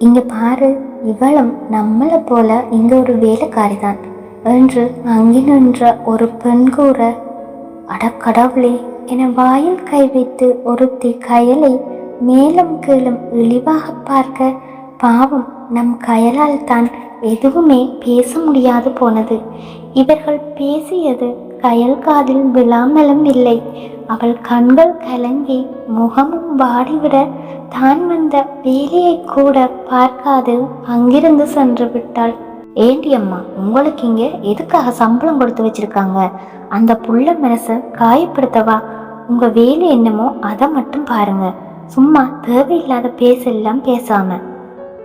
இங்கே பாரு இவளும் நம்மளை போல இங்கே ஒரு வேலைக்காரி தான் என்று அங்கே நின்ற ஒரு பெண் கூற அடக்கடவுளே என வாயில் கை வைத்து ஒருத்தி கயலை மேலும் கீழும் இழிவாக பார்க்க பாவம் நம் கயலால் தான் எதுவுமே பேச முடியாது போனது. இவர்கள் பேசியது கயல் காதில் விழாமலும் இல்லை. அவள் கண்கள் கலங்கி முகமும் வாடிவிட தான் வந்த வேலையை கூட பார்க்காது. அங்கிருந்து சென்று விட்டாள். ஏண்டி அம்மா உங்களுக்கு இங்க எதுக்காக சம்பளம் கொடுத்து வச்சிருக்காங்க? அந்த புள்ள மனசை காயப்படுத்தவா? உங்க வேலை என்னமோ அதை மட்டும் பாருங்க. சும்மா தேவையில்லாத பேசெல்லாம் பேசாம.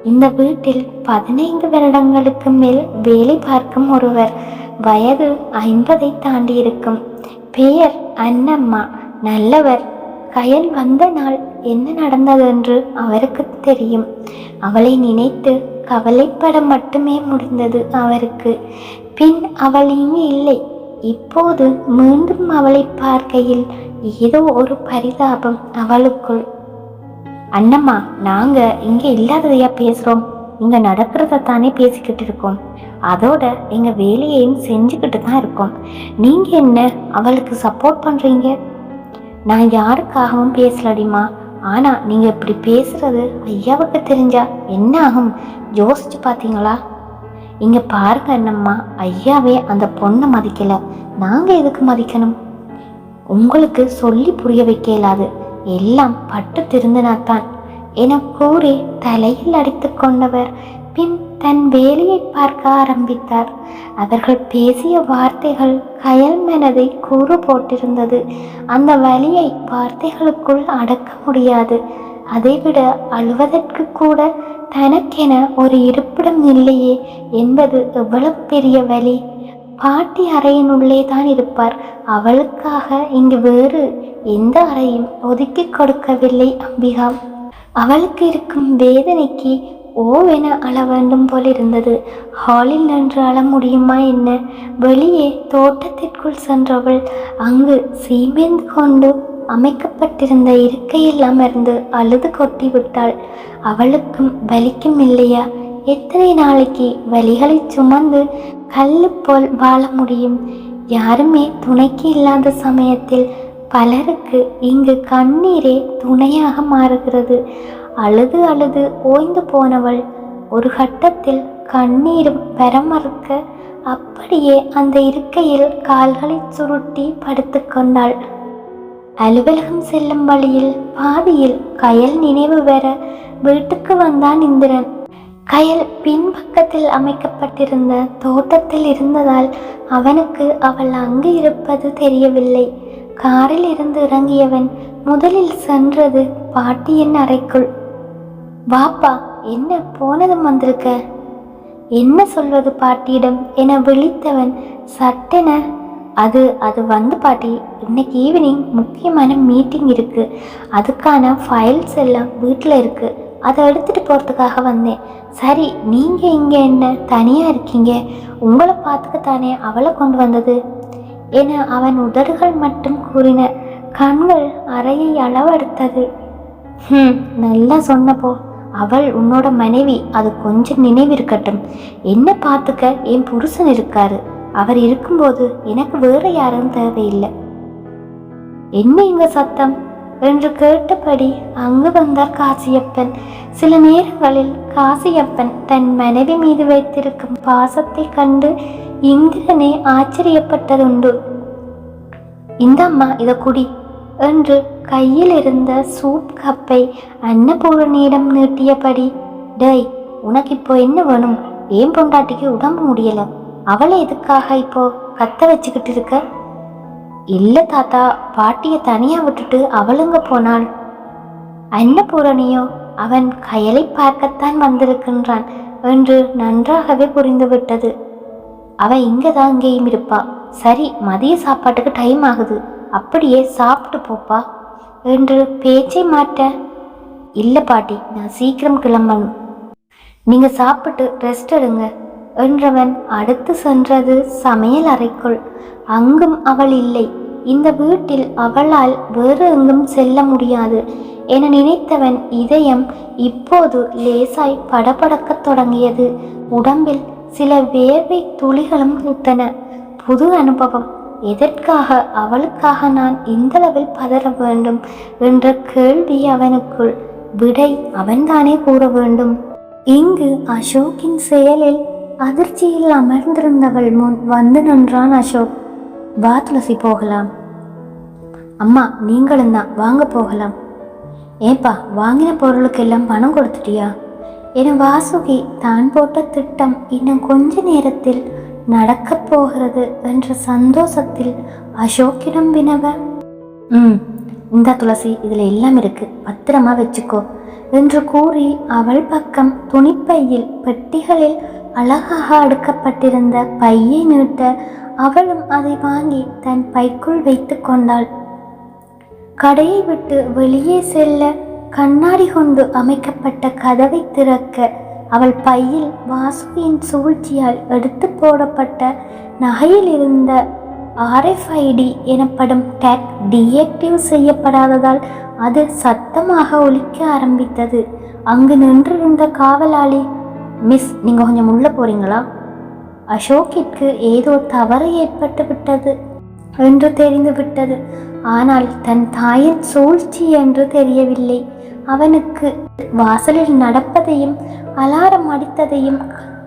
இந்த வீட்டில் பதினைந்து வருடங்களுக்கு மேல் வேலை பார்க்கும் ஒருவர் வயது ஐம்பதை தாண்டி இருக்கும் பெயர் அன்னம்மா. நல்லவர். கயல் வந்த நாள் என்ன நடந்தது என்று அவருக்கு தெரியும். அவளை நினைத்து கவலைப்பட மட்டுமே முடிந்தது அவருக்கு. பின் அவள் இங்கு இல்லை. இப்போது மீண்டும் அவளை பார்க்கையில் ஏதோ ஒரு பரிதாபம் அவளுக்குள். அண்ணம்மா நாங்க இங்க இல்லாததையா பேசுறோம்? இங்கே நடக்கிறத தானே பேசிக்கிட்டு இருக்கோம். அதோட எங்கள் வேலையையும் செஞ்சுக்கிட்டு தான் இருக்கோம். நீங்கள் என்ன அவளுக்கு சப்போர்ட் பண்ணுறீங்க நான் யாருக்காகவும் பேசலடிமா ஆனால் நீங்கள் இப்படி பேசுகிறது ஐயாவுக்கு தெரிஞ்சா என்ன ஆகும்? யோசிச்சு பார்த்தீங்களா இங்கே பாருங்க என்னம்மா ஐயாவே அந்த பொண்ணை மதிக்கலை. நாங்கள் எதுக்கு மதிக்கணும்? உங்களுக்கு சொல்லி புரிய வைக்க இயலாது. எல்லாம் பட்டு திருந்தினாத்தான் என கூறி தலையில் அடித்து கொண்டவர். பின் தன் வேலையை பார்க்க ஆரம்பித்தார். அவர்கள் பேசிய வார்த்தைகள் கயல் மனதை கூறு போட்டிருந்தது. அந்த வலியை வார்த்தைகளுக்குள் அடக்க முடியாது. அதைவிட அழுவதற்கு கூட தனக்கென ஒரு இருப்பிடம் இல்லையே என்பது எவ்வளவு பெரிய வலி. பாட்டி அறையினுள்ளே தான் இருப்பார். அவளுக்காக இங்கு வேறு எந்த அறையும் ஒதுக்கி கொடுக்கவில்லை அம்பிகா. அவளுக்கு இருக்கும் வேதனைக்கு ஓவென அள வேண்டும் போல் இருந்தது ஹாலில் நின்று அள முடியுமா என்ன? வெளியே தோட்டத்திற்குள் சென்றவள் அங்கு சீமெந்து கொண்டு அமைக்கப்பட்டிருந்த இருக்கையில் அமர்ந்து அழுது கொட்டி விட்டாள். அவளுக்கும் வலிக்கும் இல்லையா? எத்தனை நாளைக்கு வலிகளை சுமந்து கல்லு போல் வாழ முடியும்? யாருமே துணைக்கு இல்லாத சமயத்தில் பலருக்கு இங்கு கண்ணீரே துணையாக மாறுகிறது. அழுது அழுது ஓய்ந்து போனவள் ஒரு கட்டத்தில் கண்ணீரும் பெறமறுக்க அப்படியே அந்த இருக்கையில் கால்களை சுருட்டி படுத்துக்கொண்டாள் அலுவலகம் செல்லும் வழியில் பாதியில் கயல் நினைவு பெற வீட்டுக்கு வந்தான் இந்திரன். கயல் பின்பக்கத்தில் அமைக்கப்பட்டிருந்த தோட்டத்தில் இருந்ததால் அவனுக்கு அவள் அங்கு இருப்பது தெரியவில்லை. காரில் இருந்து இறங்கியவன் முதலில் சென்றது பாட்டியின் அறைக்குள். வாப்பா என்ன போனதும் வந்திருக்க? என்ன சொல்வது பாட்டியிடம்? என விழித்தவன் சட்டென அது அது வந்து பாட்டி இன்னைக்கு ஈவினிங் முக்கியமான மீட்டிங் இருக்கு. அதுக்கான ஃபைல்ஸ் எல்லாம் வீட்டில் இருக்கு. அதை எடுத்துட்டு போகிறதுக்காக வந்தேன். சரி நீங்கள் இங்கே என்ன தனியாக இருக்கீங்க? உங்களை பார்த்துக்கத்தானே அவளை கொண்டு வந்தது? என அவன் உதடுகள் மட்டும் கூறின. கண்கள் அறையை அளவெடுத்தது ஹம் நல்லா சொன்னப்போ அவள் உன்னோட மனைவி அது கொஞ்சம் நினைவிருக்கட்டும். என்ன பார்த்துக்க என் புருஷன் இருக்காரு. அவர் இருக்கும்போது எனக்கு வேற யாரும் தேவையில்லை. என்ன இங்க சத்தம்? என்று கேட்டபடி அங்கு வந்தார் காசியப்பன். சில நேரங்களில் காசியப்பன் தன் மனைவி மீது வைத்திருக்கும் பாசத்தை கண்டு இந்திரனே ஆச்சரியப்பட்டதுண்டு. இந்தம்மா இதை குடி என்று கையில் இருந்த சூப் கப்பை அன்னபூரணியிடம் நீட்டியபடி டேய் உனக்கு இப்போ என்ன வேணும்? ஏன் பொண்டாட்டிக்கு உடம்பு முடியல? அவளை எதுக்காக இப்போ கத்த வச்சுக்கிட்டு இருக்க? இல்லை தாத்தா பாட்டியை தனியா விட்டுட்டு அவளுங்க போனாள். அன்னபூரணியோ அவன் கயலை பார்க்கத்தான் வந்திருக்கின்றான் என்று நன்றாகவே புரிந்துவிட்டது அவ இங்கதான் இங்கேயும் இருப்பா. சரி மதிய சாப்பாட்டுக்கு டைம் ஆகுது. அப்படியே சாப்பிட்டு போப்பா என்று பேச்சை மாட்ட இல்லை பாட்டி நான் சீக்கிரம் கிளம்பணும். நீங்கள் சாப்பிட்டு ரெஸ்ட் எடுங்க. என்றவன் அடுத்து சென்றது சமையல் அறைக்குள். அங்கும் அவள் இல்லை. இந்த வீட்டில் அவளால் வேறு எங்கும் செல்ல முடியாது. என நினைத்தவன் இதயம் இப்போது லேசாய் படபடக்கத் தொடங்கியது. உடம்பில் சில வேர்வை துளிகளும் பூத்தன புது அனுபவம். எதற்காக அவளுக்காக நான் இந்தளவில் பதற வேண்டும் என்ற கேள்வி அவனுக்குள். விடை அவன்தானே கூற வேண்டும். இங்கு அசோக்கின் செயலில் அதிர்ச்சியில் அமர்ந்திருந்தவள் முன் வந்து நின்றான் அசோக். வா துளசி போகலாம். அம்மா நீங்களும் தான். வாங்க போகலாம். ஏப்பா வாங்கின பொருளுக்கெல்லாம் பணம் கொடுத்துட்டியா? என வாசுகி தான் போட்ட திட்டம் இன்னும் கொஞ்ச நேரத்தில் நடக்கப் போகிறது என்ற சந்தோஷத்தில் அசோக்கிடம் வினவ ம் இந்த துளசி இதில் எல்லாம் இருக்கு. பத்திரமா வச்சுக்கோ என்று கூறி அவள் பக்கம் துணிப்பையில் பெட்டிகளில் அழகாக அடுக்கப்பட்டிருந்த பையை நீட்ட அவளும் அதை வாங்கி தன் பைக்குள் வைத்து கொண்டாள். கடையை விட்டு வெளியே செல்ல கண்ணாடி கொண்டு அமைக்கப்பட்ட கதவை திறக்க அவள் பையில் வாசுவின் சூழ்ச்சியால் எடுத்து போடப்பட்ட நகையில் இருந்த ஆர்எஃப்ஐடி எனப்படும் டேக் டிஆக்டிவ் செய்யப்படாததால் அது சத்தமாக ஒலிக்க ஆரம்பித்தது. அங்கு நின்றிருந்த காவலாளி மிஸ் நீங்கள் கொஞ்சம் உள்ள போறீங்களா? அசோக்கிற்கு ஏதோ தவறு ஏற்பட்டு விட்டது என்று தெரிந்து விட்டது. ஆனால் தன் தாயின் சூழ்ச்சி என்று தெரியவில்லை. அவனுக்கு வாசலில் நடப்பதையும் அலாரம் அடித்ததையும்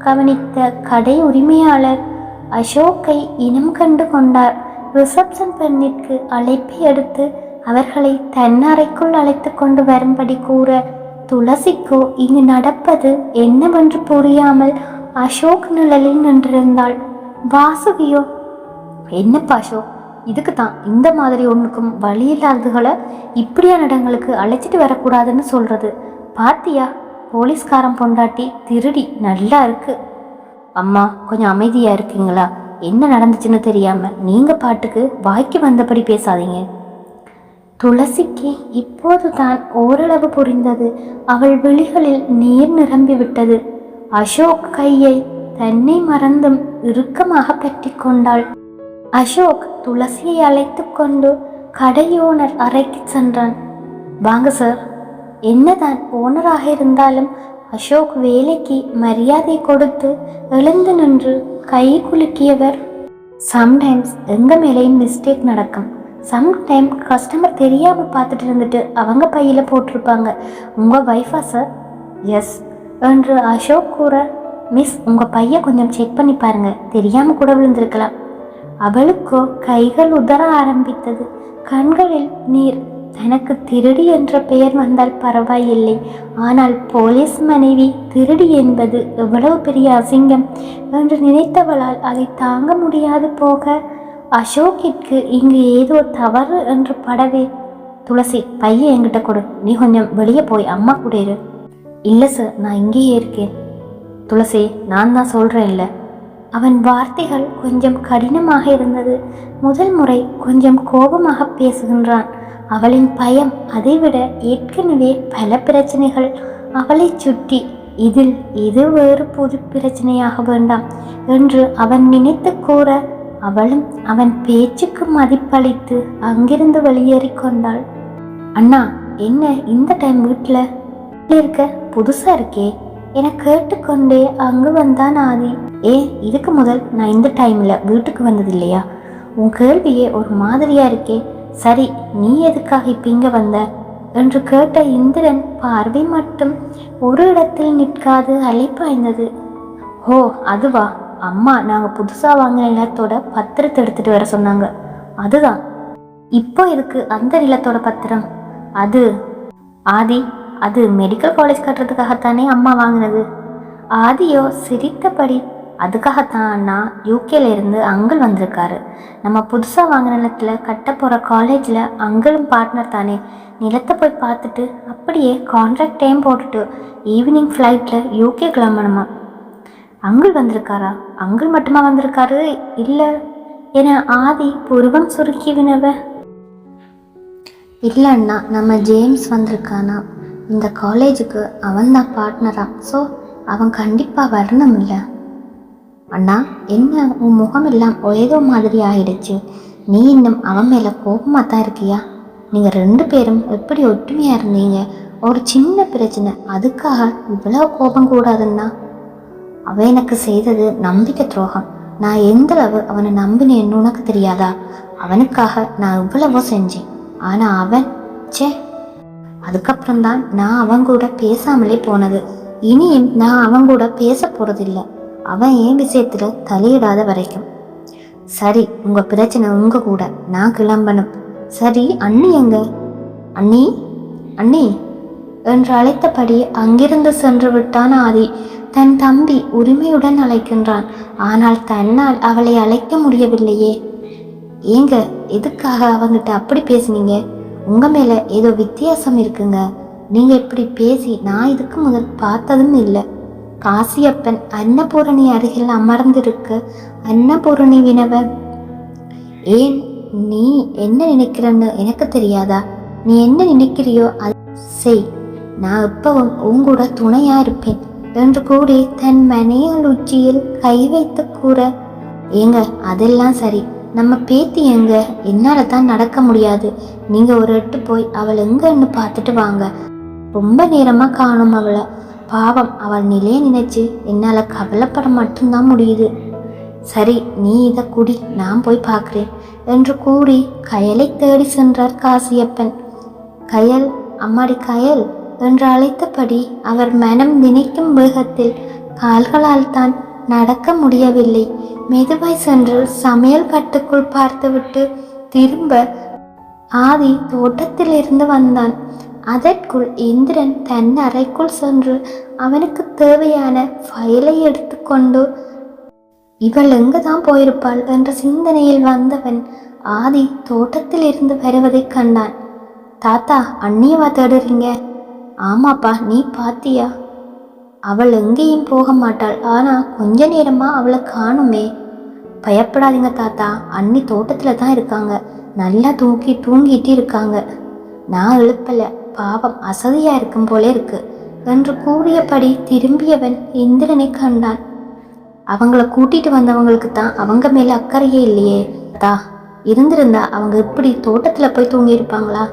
கவனித்த கடை உரிமையாளர் அசோக்கை இனம் கண்டு கொண்டார். ரிசப்ஷன் பெண்ணிற்கு அழைப்பை எடுத்து அவர்களை தன் அறைக்குள் அழைத்து கொண்டு வரும்படி கூற துளசிக்கோ இங்கு நடப்பது என்னவென்று புரியாமல் அசோக் நிழலில் நின்றிருந்தாள். வாசுகியோ. என்னப்பா அசோக்? இதுக்கு தான் இந்த மாதிரி ஒன்றுக்கும் வழி இல்லாததுகளை இப்படியான இடங்களுக்கு அழைச்சிட்டு வரக்கூடாதுன்னு சொல்றது. பாத்தியா? போலீஸ்காரன் பொண்டாட்டி திருடி நல்லா இருக்கு. அம்மா கொஞ்சம் அமைதியா இருக்கீங்களா? என்ன நடந்துச்சுன்னு தெரியாம நீங்க பாட்டுக்கு வாய்க்கு வந்தபடி பேசாதீங்க. துளசிக்கு இப்போதுதான் ஓரளவு புரிந்தது. அவள் விழிகளில் நீர் நிரம்பி விட்டது. அசோக் கையை தன்னை மறந்தும் இறுக்கமாக பற்றி கொண்டாள். அசோக் துளசியை அழைத்து கொண்டு கடையோனர் அறைக்கு சென்றான். வாங்க சார் என்னதான் ஓனராக இருந்தாலும் அசோக் வேலைக்கு மரியாதை கொடுத்து எழுந்து நின்று கை குலுக்கியவர். சம்டைம்ஸ் எங்க மேலேயும் மிஸ்டேக் நடக்கும். சம்டைம் கஸ்டமர் தெரியாமல் பார்த்துட்டு இருந்துட்டு அவங்க பையில் போட்டிருப்பாங்க. உங்கள் வைஃபா சார் எஸ் என்று அசோக் கூற மிஸ் உங்கள் பையன் கொஞ்சம் செக் பண்ணி பாருங்கள் தெரியாமல் கூட விழுந்திருக்கலாம். அவளுக்கோ கைகள் உதற ஆரம்பித்தது. கண்களில் நீர். தனக்கு திருடி என்ற பெயர் வந்தால் பரவாயில்லை. ஆனால் போலீஸ் மனைவி திருடி என்பது எவ்வளவு பெரிய அசிங்கம் என்று நினைத்தவளால் அதை தாங்க முடியாது போக அசோக்கிற்கு இங்கு ஏதோ தவறு என்று படவே. துளசி பையன் என்கிட்ட கொடு. நீ கொஞ்சம் வெளியே போய் அம்மா கூட இரு. இல்லை சார் நான் இங்கேயே இருக்கேன். துளசி நான் தான் சொல்கிறேன் இல்லை அவன் வார்த்தைகள் கொஞ்சம் கடினமாக இருந்தது. முதல் முறை கொஞ்சம் கோபமாக பேசுகின்றான். அவளின் பயம் அதைவிட ஏற்கனவே பல பிரச்சனைகள் அவளை சுற்றி இதில் இது வேறு புது பிரச்சனையாக வேண்டாம் என்று அவன் நினைத்து கூற அவளும் அவன் பேச்சுக்கு மதிப்பளித்து அங்கிருந்து வெளியேறி கொண்டாள் அண்ணா என்ன இந்த டைம் வீட்டில் இருக்க புதுசா இருக்கே. என கேட்டுக்கொண்டே அங்கு வந்தான் ஆதி. ஏ இதுக்கு முதல் நான் இந்த டைம்ல வீட்டுக்கு வந்தது இல்லையா உன் கேள்வியே ஒரு மாதிரியா இருக்கே. சரி நீ எதுக்காக இப்ப இங்க வந்த? என்று கேட்ட இந்திரன் பார்வை மட்டும் ஒரு இடத்தில் நிற்காது அலைப்பாய்ந்தது ஓ அதுவா? அம்மா நாங்கள் புதுசாக வாங்கின நிலத்தோட பத்திரத்தை எடுத்துகிட்டு வர சொன்னாங்க. அதுதான். இப்போ இருக்கு அந்த நிலத்தோட பத்திரம். அது ஆதி அது மெடிக்கல் காலேஜ் கட்டுறதுக்காகத்தானே அம்மா வாங்கினது. ஆதியோ சிரித்தபடி அதுக்காகத்தான் அண்ணா யூகேல இருந்து அங்கிள் வந்திருக்காரு. நம்ம புதுசாக வாங்கின நிலத்துல கட்ட போகிற காலேஜில் அங்கிளும் பார்ட்னர் தானே. நிலத்தை போய் பார்த்துட்டு அப்படியே கான்ட்ராக்ட் டைம் போட்டுட்டு ஈவினிங் ஃப்ளைட்டில் யூகே கிளம்பணுமா? அங்கிள் வந்திருக்காரா? அங்கிள் மட்டுமா வந்திருக்காரு? இல்லை. என ஆதி புருவம் சுருக்கி வினவ. இல்லை அண்ணா நம்ம ஜேம்ஸ் வந்திருக்கானா? இந்த காலேஜுக்கு அவன் தான் பார்ட்னரா ஸோ அவன் கண்டிப்பாக வரணும் இல்லை. அண்ணா என்ன? உன் முகம் எல்லாம் ஏதோ மாதிரி ஆயிடுச்சு. நீ இன்னும் அவன் மேலே கோபமாக தான் இருக்கியா? நீங்கள் ரெண்டு பேரும் எப்படி ஒற்றுமையாக இருந்தீங்க? ஒரு சின்ன பிரச்சனை. அதுக்காக இவ்வளோ கோபம் கூடாதுன்னா அவன் எனக்கு செய்தது நம்பிக்கை துரோகம். நான் எந்த அளவு அவனை நம்பினேன்னு உனக்கு தெரியாதா? அவனுக்காக நான் இவ்வளவோ செஞ்சேன். ஆனால் அவன் ச்சே. அதுக்கப்புறம்தான் நான் அவன் கூட பேசாமலே போனது. இனியும் நான் அவன் கூட பேச போறதில்ல. அவன் என் விஷயத்துல தலையிடாத வரைக்கும். சரி உங்க பிரச்சனை உங்க கூட. நான் கிளம்பணும். சரி அண்ணி எங்க? அண்ணி? அண்ணி? என்று அழைத்தபடி அங்கிருந்து சென்று விட்டான் ஆதி. தன் தம்பி உரிமையுடன் அழைக்கின்றான். ஆனால் தன்னால் அவளை அழைக்க முடியவில்லையே. ஏங்க எதுக்காக அவங்கிட்ட அப்படி பேசுனீங்க? உங்க மேல ஏதோ வித்தியாசம் இருக்குங்க. நீங்க இப்படி பேசி நான் இதுக்கு முதல் பார்த்ததும் இல்லை. காசியப்பன் அன்னபூரணி அருகில் அமர்ந்திருக்க அன்னபூரணி வினவன் ஏன் நீ என்ன நினைக்கிறன்னு எனக்கு தெரியாதா? நீ என்ன நினைக்கிறியோ அது செய். நான் எப்பவும் உங்கூட துணையா இருப்பேன். என்று கூறி தன் மனையால் உச்சியில் கை வைத்து கூற ஏங்க அதெல்லாம் சரி. நம்ம பேத்தி எங்க? என்னால தான் நடக்க முடியாது. நீங்க ஒரு எட்டு போய் அவள் எங்கன்னு பார்த்துட்டு வாங்க. ரொம்ப நேரமா காணும் அவளை. பாவம் அவள் நிலைய நினைச்சு என்னால கவலைப்பட மட்டும்தான் முடியுது. சரி நீ இதை குடி நான் போய் பார்க்குறேன் என்று கூறி கயலை தேடி சென்றார் காசியப்பன். கயல் அம்மாடி கயல் என்று அழைத்தபடி அவர் மனம் நினைக்கும் வேகத்தில் கால்களால் தான் நடக்க முடியவில்லை. மெதுவாய் சென்று சமையல் கட்டுக்குள் பார்த்துவிட்டு திரும்ப ஆதி தோட்டத்திலிருந்து வந்தான். அதற்குள் இந்திரன் தன் அறைக்குள் சென்று அவனுக்கு தேவையான ஃபைலை எடுத்துக்கொண்டு இவள் எங்கு தான் போயிருப்பாள்? என்ற சிந்தனையில் வந்தவன் ஆதி தோட்டத்தில் இருந்து வருவதைக் கண்டான். தாத்தா அண்ணியவா தேடுறீங்க? ஆமாப்பா நீ பாத்தியா? அவள் எங்கேயும் போக மாட்டாள். ஆனா கொஞ்ச நேரமா அவளை காணுமே. பயப்படாதீங்க தாத்தா. அண்ணி தோட்டத்துல தான் இருக்காங்க. நல்லா தூக்கி தூங்கிட்டு இருக்காங்க. நான் எழுப்பல. பாவம் அசதியா இருக்கும் போல இருக்கு. என்று கூறியபடி திரும்பியவன் இந்திரனை கண்டான். அவங்கள கூட்டிட்டு வந்தவங்களுக்கு தான் அவங்க மேல அக்கறையே இல்லையே. தா இருந்திருந்தா அவங்க இப்படி தோட்டத்துல போய் தூங்கியிருப்பாங்களா?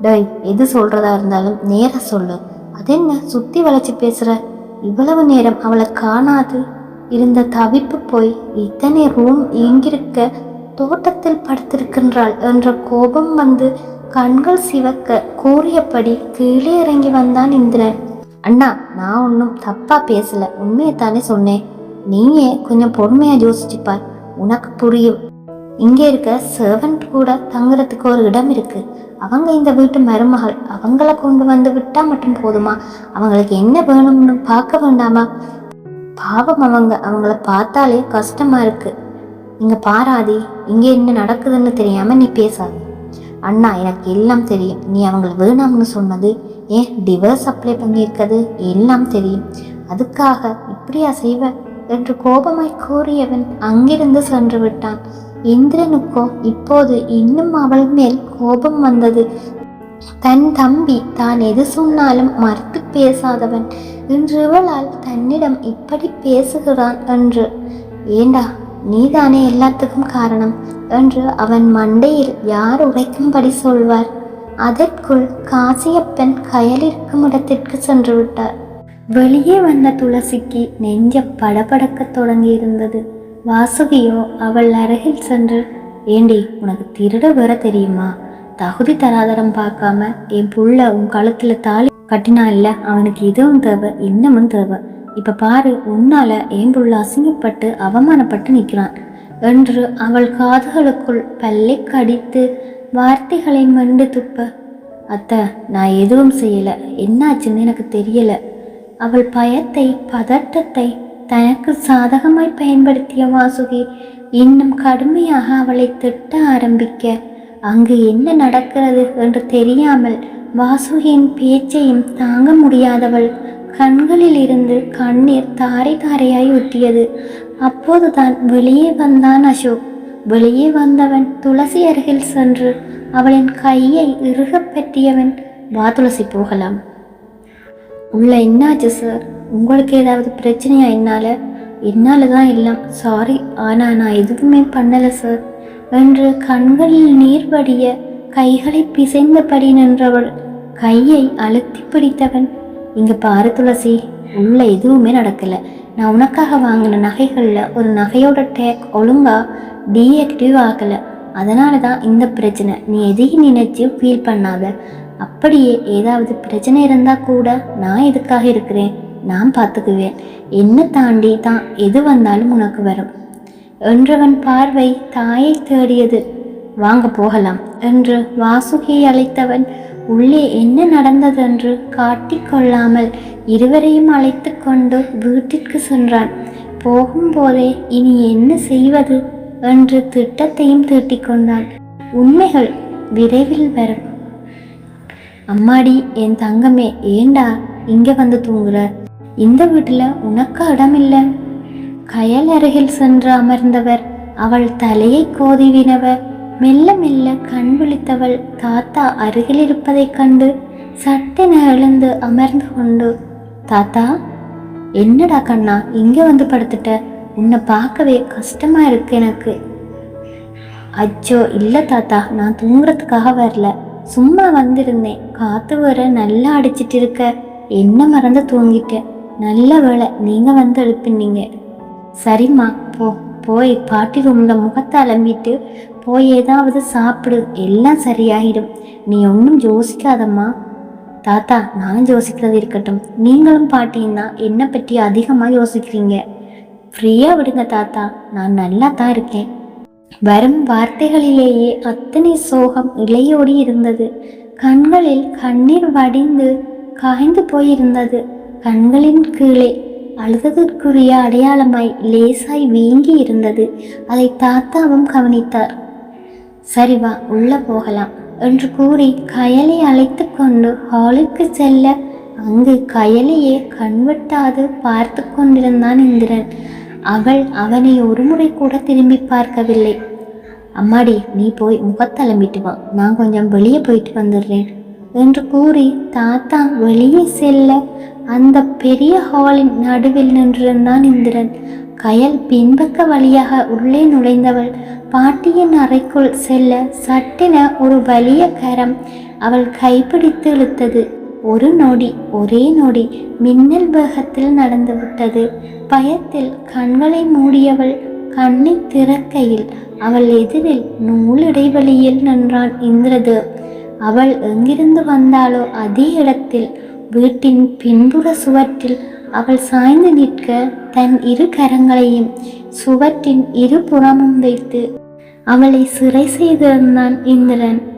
டேய் எது சொல்றதா இருந்தாலும் நேரா சொல்லு. அது என்ன சுத்தி வளைச்சு பேசுற? இவ்வளவு நேரம் அவளை காணாது. இருந்த தவிப்பு போய் இத்தனை ரூம் எங்கிருக்க தோட்டத்தில் படுத்திருக்கின்றாள் என்ற கோபம் வந்து கண்கள் சிவக்க கூறியபடி கீழே இறங்கி வந்தான் இந்திரன். அண்ணா நான் ஒன்றும் தப்பா பேசல. உண்மையை தானே சொன்னேன். நீயே கொஞ்சம் பொறுமையா யோசிச்சுப்பார் உனக்கு புரியும். இங்கே இருக்க சர்வன்ட் கூட தங்குறதுக்கு ஒரு இடம் இருக்கு. அவங்க இந்த வீட்டு மருமகள் அவங்கள கொண்டு வந்து விட்டா மட்டும் போதுமா? அவங்களுக்கு என்ன வேணும்னு பார்க்க வேண்டாமா? பாவம் அவங்க அவங்கள பார்த்தாலே கஷ்டமா இருக்கு. இங்க பாராதி இங்க என்ன நடக்குதுன்னு தெரியாம நீ பேசாது. அண்ணா எனக்கு எல்லாம் தெரியும். நீ அவங்கள வேணாம்னு சொன்னது ஏன் டிவர்ஸ் அப்ளை பண்ணியிருக்கிறது எல்லாம் தெரியும். அதுக்காக இப்படியா செய்வ? என்று கோபமாய் கூறியவன் அங்கிருந்து சென்று விட்டான். இந்திரனுக்கோ இப்போது இன்னும் அவள் மேல் கோபம் வந்தது. தன் தம்பி தான் எது சொன்னாலும் மறுத்து பேசாதவன். இன்று இவளால் தன்னிடம் இப்படி பேசுகிறான் என்று. ஏண்டா நீதானே எல்லாத்துக்கும் காரணம் என்று அவன் மண்டையில் யார் உரைக்கும்படி சொல்வார். அதற்குள் காசியப்பன் கயலிருக்கும் இடத்திற்கு சென்று விட்டார் வெளியே வந்த துளசிக்கு நெஞ்ச படபடக்கத் தொடங்கியிருந்தது. வாசுகியோ அவள் அருகில் சென்று ஏண்டி உனக்கு திருட வர தெரியுமா? தகுதி தராதரம் பார்க்காம என் புள்ள உன் கழுத்துல தாலி கட்டினா இல்ல? அவனுக்கு இதுவும் தேவை இன்னமும் தேவை. இப்ப பாரு உன்னால என் புள்ள அசிங்கப்பட்டு அவமானப்பட்டு நிற்கிறான் என்று அவள் காதுகளுக்குள் பல்லை கடித்து வார்த்தைகளை மண்டு துப்ப அத்தை நான் எதுவும் செய்யல. என்னாச்சுன்னு எனக்கு தெரியல. அவள் பயத்தை பதட்டத்தை தனக்கு சாதகமாய் பயன்படுத்திய வாசுகி இன்னும் கடுமையாக அவளை திட்ட ஆரம்பிக்க அங்கு என்ன நடக்கிறது? என்று தெரியாமல் வாசுகியின் பேச்சையும் தாங்க முடியாதவள் கண்களில் இருந்து கண்ணீர் தாரை தாரையாய் ஊற்றியது அப்போதுதான் வெளியே வந்தான் அசோக். வெளியே வந்தவன் துளசி அருகில் சென்று அவளின் கையை இறுகப் பற்றியவன் வா துளசி போகலாம். உள்ள என்னாச்சு சார்? உங்களுக்கு ஏதாவது பிரச்சனையா என்னால்? என்னால் தான் எல்லாம். சாரி ஆனால் நான் எதுவுமே பண்ணலை சார் என்று கண்களில் நீர் வடிய கைகளை பிசைந்தபடி நின்றவள் கையை அழுத்தி பிடித்தவன் இங்கே பாரு துளசி உள்ள எதுவுமே நடக்கலை. நான் உனக்காக வாங்கின நகைகளில் ஒரு நகையோட டேக் ஒழுங்காக டீஆக்டிவ் ஆகலை. அதனால தான் இந்த பிரச்சனை. நீ எதையும் நினைச்சு ஃபீல் பண்ணாத. அப்படியே ஏதாவது பிரச்சனை இருந்தால் கூட நான் எதுக்காக இருக்கிறேன்? நான் பார்த்துக்குவேன். என்ன தாண்டி தான் எது வந்தாலும் உனக்கு வரும். என்றவன் பார்வை தாயை தேடியது. வாங்க போகலாம் என்று வாசுகியை அழைத்தவன் உள்ளே என்ன நடந்ததென்று காட்டிக்கொள்ளாமல் இருவரையும் அழைத்து கொண்டு வீட்டிற்கு சென்றான். போகும்போதே இனி என்ன செய்வது என்று திட்டத்தையும் தீட்டிக்கொண்டான் உண்மைகள் விரைவில் வரும். அம்மாடி என் தங்கமே ஏண்டா இங்க வந்து தூங்குற? இந்த வீட்டுல உனக்கு இடமில்லை. கயல் அருகில் சென்று அமர்ந்தவர் அவள் தலையை கோதிவினவர் மெல்ல மெல்ல கண் விழித்தவள் தாத்தா அருகில் இருப்பதைக் கண்டு சட்டென எழுந்து அமர்ந்து கொண்டு தாத்தா என்னடா கண்ணா இங்க வந்து படுத்துட்ட? உன்னை பார்க்கவே கஷ்டமா இருக்கு எனக்கு. அச்சோ இல்லை தாத்தா நான் தூங்குறதுக்காக வரல. சும்மா வந்திருந்தேன். காத்து வர நல்லா அடிச்சிட்டு இருக்க. என்ன மறந்து தூங்கிட்டேன் நல்ல வேலை நீங்க வந்து எழுப்பினீங்க. சரிம்மா போ போய் பாட்டி ரூம்ல முகத்தை அலம்பிட்டு போய் ஏதாவது சாப்பிடு எல்லாம் சரியாயிடும். நீ ஒன்றும் யோசிக்காதம்மா. தாத்தா நான் யோசிக்கிறது இருக்கட்டும். நீங்களும் பாட்டின்னா என்னை பற்றி அதிகமாக யோசிக்கிறீங்க. ஃப்ரீயாக விடுங்க தாத்தா நான் நல்லா தான் இருக்கேன். வரும் வார்த்தைகளிலேயே அத்தனை சோகம் இலையோடி இருந்தது. கண்களில் கண்ணீர் வடிந்து காய்ந்து போயிருந்தது. கண்களின் கீழே அழுததற்குரிய அடையாளமாய் லேசாய் வீங்கி இருந்தது. அதை தாத்தாவும் கவனித்தார். சரி வா உள்ள போகலாம் என்று கூறி கயலை அழைத்து கொண்டு ஹாலுக்கு செல்ல அங்கு கயலையே கண்வெட்டாது பார்த்து கொண்டிருந்தான் இந்திரன். அவள் அவனை ஒருமுறை கூட திரும்பி பார்க்கவில்லை. அம்மாடி நீ போய் முகத்தலம்பிட்டு வா நான் கொஞ்சம் வெளியே போயிட்டு வந்துடுறேன் என்று கூறி தாத்தா வெளியே செல்ல அந்த பெரிய ஹாலின் நடுவில் நின்றிருந்தான் இந்திரன். கயல் பின்பக்க வழியாக உள்ளே நுழைந்தவள். பாட்டியின் அறைக்குள் செல்ல சட்டென ஒரு வலிய கரம் அவள் கைப்பிடித்து இழுத்தது. ஒரு நொடி ஒரே நொடி மின்னல் வேகத்தில் நடந்துவிட்டது பயத்தில் கண்களை மூடியவள் கண்ணை திறக்கையில் அவள் எதிரில் நூல் இடைவெளியில் நின்றான் இந்திரதேவ். அவள் எங்கிருந்து வந்தாலோ அதே இடத்தில் வீட்டின் பின்புற சுவற்றில் அவள் சாய்ந்து நிற்க தன் இரு கரங்களையும் சுவற்றின் இருபுறமும் வைத்து அவளை சிறை செய்திருந்தான் இந்திரன்.